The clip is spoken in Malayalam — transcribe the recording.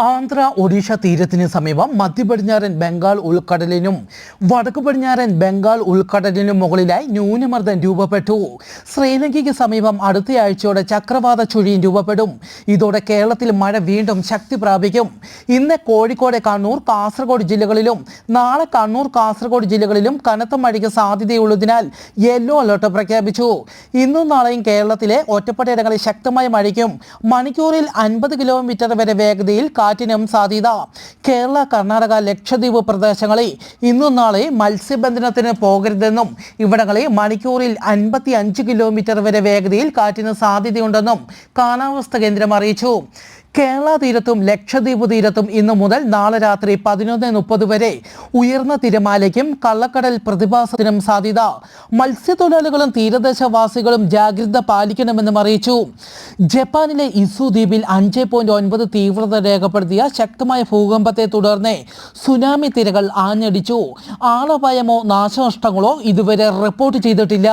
ആന്ധ്ര ഒഡീഷ തീരത്തിന് സമീപം മധ്യപടിഞ്ഞാറൻ ബംഗാൾ ഉൾക്കടലിനും വടക്കു പടിഞ്ഞാറൻ ബംഗാൾ ഉൾക്കടലിനും മുകളിലായി ന്യൂനമർദ്ദം രൂപപ്പെട്ടു. ശ്രീലങ്കയ്ക്ക് സമീപം അടുത്തയാഴ്ചയോടെ ചക്രവാത ചുഴിയും രൂപപ്പെടും. ഇതോടെ കേരളത്തിൽ മഴ വീണ്ടും ശക്തി പ്രാപിക്കും. ഇന്ന് കോഴിക്കോട് കണ്ണൂർ കാസർഗോഡ് ജില്ലകളിലും നാളെ കണ്ണൂർ കാസർഗോഡ് ജില്ലകളിലും കനത്ത മഴയ്ക്ക് സാധ്യതയുള്ളതിനാൽ യെല്ലോ അലർട്ട് പ്രഖ്യാപിച്ചു. ഇന്നും നാളെയും കേരളത്തിലെ ഒറ്റപ്പെട്ടയിടങ്ങളിൽ ശക്തമായ മഴയ്ക്കും മണിക്കൂറിൽ അൻപത് കിലോമീറ്റർ വരെ വേഗതയിൽ കാറ്റിനും സാധ്യത. കേരള കർണാടക ലക്ഷദ്വീപ് പ്രദേശങ്ങളിൽ ഇന്നും നാളെ മത്സ്യബന്ധനത്തിന് പോകരുതെന്നും ഇവിടങ്ങളിൽ മണിക്കൂറിൽ അൻപത്തി അഞ്ച് കിലോമീറ്റർ വരെ വേഗതയിൽ കാറ്റിന് സാധ്യതയുണ്ടെന്നും കാലാവസ്ഥ കേന്ദ്രം അറിയിച്ചു. കേരള തീരത്തും ലക്ഷദ്വീപ് തീരത്തും ഇന്നു മുതൽ നാളെ രാത്രി പതിനൊന്ന് മുപ്പത് വരെ ഉയർന്ന തിരമാലയ്ക്കും കള്ളക്കടൽ പ്രതിഭാസത്തിനും സാധ്യത. മത്സ്യത്തൊഴിലാളികളും തീരദേശവാസികളും ജാഗ്രത പാലിക്കണമെന്നും അറിയിച്ചു. ജപ്പാനിലെ ഇസു ദ്വീപിൽ അഞ്ച് പോയിന്റ് ഒൻപത് തീവ്രത രേഖപ്പെടുത്തിയ ശക്തമായ ഭൂകമ്പത്തെ തുടർന്ന് സുനാമി തിരകൾ ആഞ്ഞടിച്ചു. ആളപായമോ നാശനഷ്ടങ്ങളോ ഇതുവരെ റിപ്പോർട്ട് ചെയ്തിട്ടില്ല.